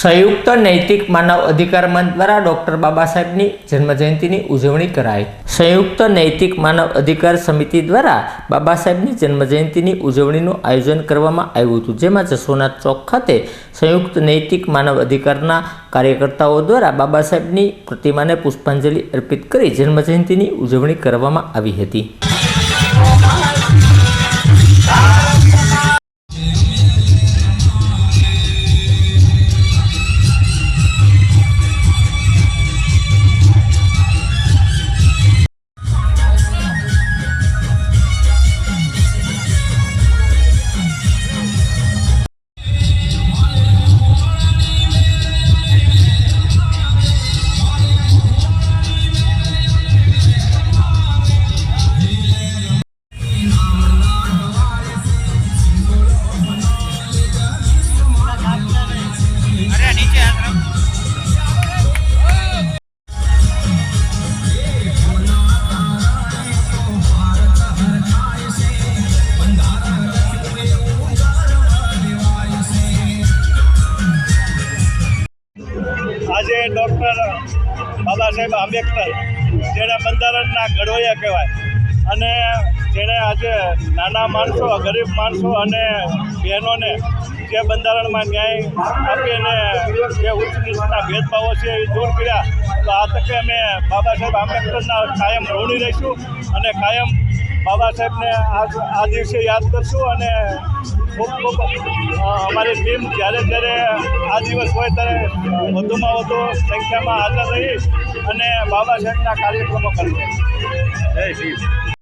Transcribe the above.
સંયુક્ત નૈતિક માનવ અધિકાર મંચ દ્વારા ડોક્ટર બાબા સાહેબની જન્મજયંતિની ઉજવણી કરાઈ. સંયુક્ત નૈતિક માનવ અધિકાર સમિતિ દ્વારા બાબા સાહેબની જન્મજયંતિની ઉજવણીનું આયોજન કરવામાં આવ્યું હતું, જેમાં જસોના ચોક ખાતે સંયુક્ત નૈતિક માનવ અધિકારના કાર્યકર્તાઓ દ્વારા બાબા સાહેબની પ્રતિમાને પુષ્પાંજલિ અર્પિત કરી જન્મજયંતિની ઉજવણી કરવામાં આવી હતી. ડૉક્ટર બાબા સાહેબ આંબેડકર, જેને બંધારણના ઘડવૈયા કહેવાય. અને જેણે આજે નાના માણસો, ગરીબ માણસો અને બહેનોને જે બંધારણમાં ન્યાય આપીને જે ઉચ્ચ નીચના ભેદભાવો છે એ દૂર કર્યા, તો આ તકે અમે બાબા સાહેબ આંબેડકરના કાયમ ઋણી રહીશું અને કાયમ બાબા સાહેબને આ દિવસે યાદ કરશું અને ખૂબ ખૂબ અમારી ટીમ જ્યારે જ્યારે આ દિવસ હોય ત્યારે વધુમાં વધુ સંખ્યામાં હાજર રહી અને બાબા સાહેબના કાર્યક્રમો કરશે જય શ્રી